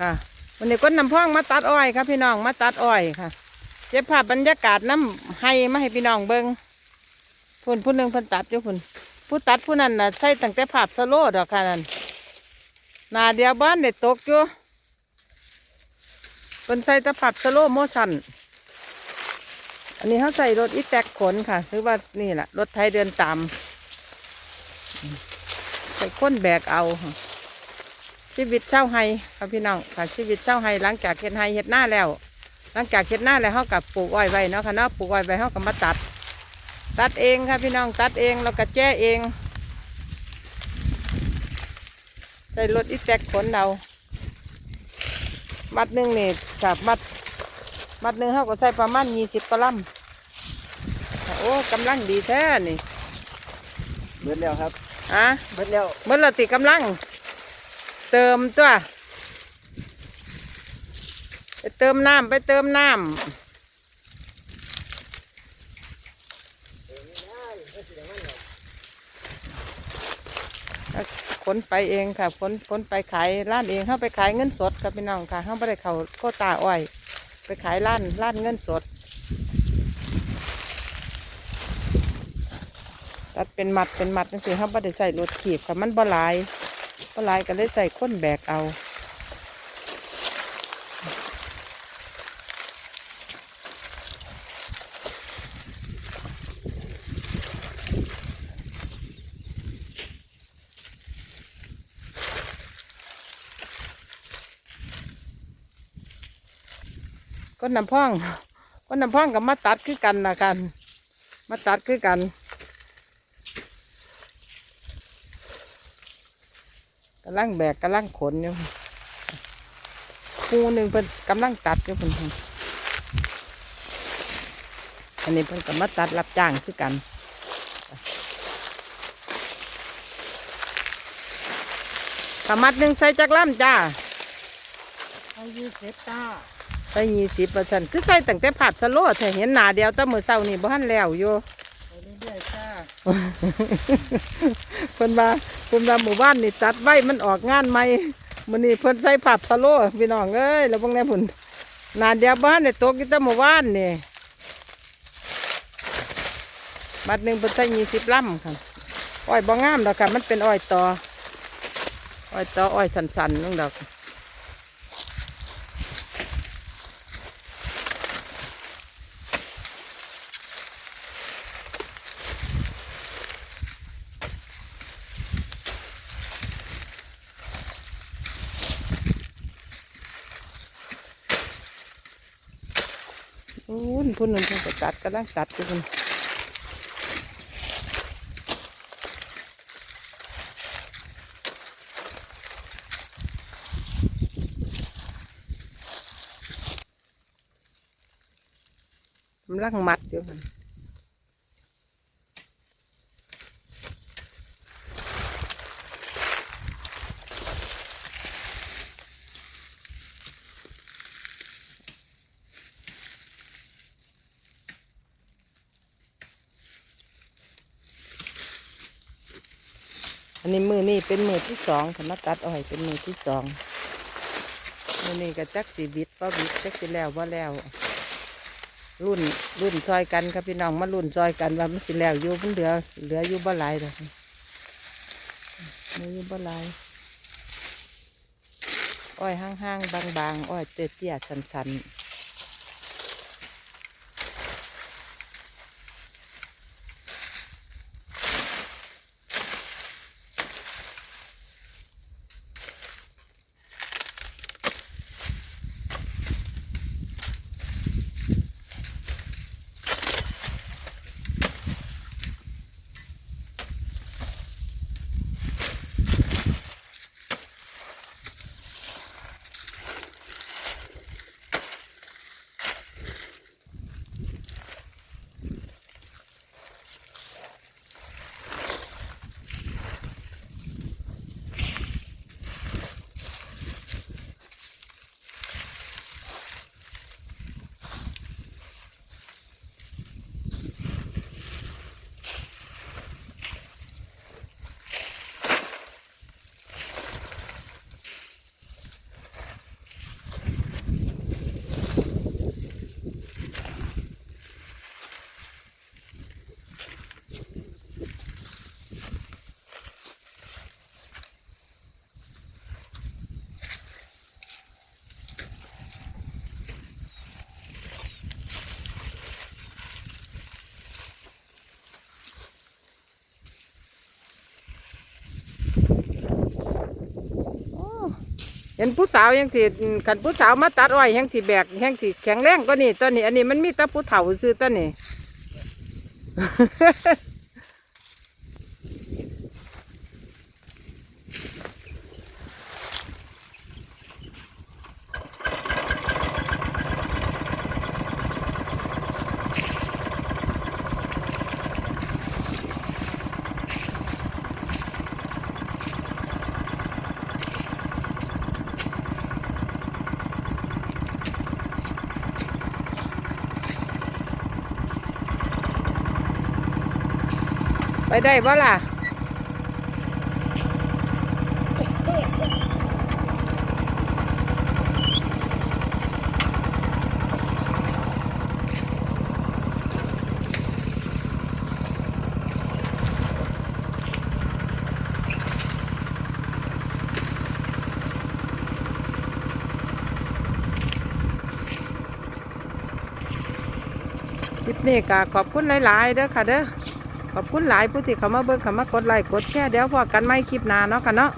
ค่ะวันนี้ก้นน้ำพ่องมาตัดอ้อยครับพี่น้องมาตัดอ้อยค่ะเก็บภาพบรรยากาศน้ำให้มาให้พี่น้องเบิงพุ่นผู้หนึ่งพิ่นตัดอยู่พุ่นผู้ตัดผู้นั้นน่ะใส่ตั้งแต่ภาพสโลดอกค่ะนั่นนาเดียวบ้านเด็ดตกอยู่เพิ่นใส่ต่ภาพสโลโมชันอันนี้เขาใส่รถอีแตกขนค่ะหรือว่านี่แหละรถไทยเดินตามใส่ค้นแบกเอาค่ะ ชีวิตเช่าไฮครับพี่น้องค่ะชีวิตเช่าไฮหลังจากเฮ็ดไฮเฮ็ดหน้าแล้ว หลังจากเฮ็ดหน้าแล้วเขากับปลูกอ้อยไว้เนาะค่ะเนาะปลูกอ้อยไว้เขากับมาตัด ตัดเองค่ะพี่น้องตัดเองแล้วก็แจ้เองใส่รถอีแตกขนเรามัดหนึ่งนี่กับมัด มัดหนึ่งเขาก็ใส่ประมาณยี่สิบกะลัมโอ้กำลังดีแท้นี่เบิดแล้วครับอะเบิดแล้วเมื่อเราติกำลัง เติมตัว ไปเติมน้ำไปเติมน้ำขนไปเองค่ะขนขนไปขายร้านเองเขาไปขายเงินสดกับพี่น้องค่ะเขาไม่ได้เขาโคตาอ้อย ไปขายร้านร้านเงินสดตัดเป็นมัดเป็นมัดนั่นสิเขาไม่ได้ใส่รถขีบค่ะมันบ่หลาย บ่หลายก็เลยใส่ค้นแบกเอาก็น้ำพ่องก็น้ำพ่องกับมาตัดคือกันนะกัน มาตัดคือกัน กำลังแบกกำลังขนอยู่คู่หนึ่งเพิ่นกำลังตัดอยู่เพิ่นหั่นอันนี้เพิ่นก็มาตัดรับจ้างคือกันกมัดหนึ่งใส่จักรล่ำจ้าเอายี่สิบจ้าใส่ยี่สิบเปอร์เซ็นต์คือใส่ตั้งแต่ผัดสโลดแต่เห็นหนาเดียวแต่มือเศร้านี่บ้านแล้วอยู่ไปเรื่อยๆจ้าเพิ่นว่า เพิ่นว่าหมู่บ้านนี่จัดไว้มันออกงานใหม่มื้อนี้เพิ่นใส่ผับสโลพี่น้องเอ้ยแล้วพวกนี้ผุนนานเดียวบ้านเนี่ยตกกี่ตาหมู่บ้านนี่มัดหนึ่งเพิ่นใส่ยี่สิบลำค่ะอ้อยบ่งามดอกค่ะมันเป็นอ้อยตออ้อยตออ้อยสันๆนึงดอก พุ่นพุ่นนึงเพิ่นก็ตัดกำลังตัดอยู่พุ่นกำลังมัดอยู่พุ่น นนี้มือนี่เป็นมือที่สองค่ะมาตัดอ้อยเป็นมือที่สองมือนี่ก็จักสีบิดว่าบิดจักสีแล้วว่าแล้ว รุ่นรุ่นซอยกันครับพี่น้องมารุ่นซอยกันว่ามันสิแล้วอยู่มันเหลือ เหลืออยู่บ่หลายเหลืออยู่บ่หลายอ้อยห้างๆบางๆอ้อยเตี้ยๆสันๆ เห็นผู้สาวยังสิขันผู้สาวมาตัดอ้อยยังสิแบกยังสิแข็งแรงก็นี่ตอนนี้ อันนี้มันมีแต่ผู้เฒ่าซื้อตอนนี้ ไปได้บ่ล่ะ คลิปนี้ก็ขอบคุณหลาย ๆ เด้อค่ะเด้อ ขอบคุณหลายผู้ที่เขามาเบิ่งเขามากดไลค์กดแชร์เดี๋ยวพอกันไม่คลิปหน้าเนาะค่ะเนาะ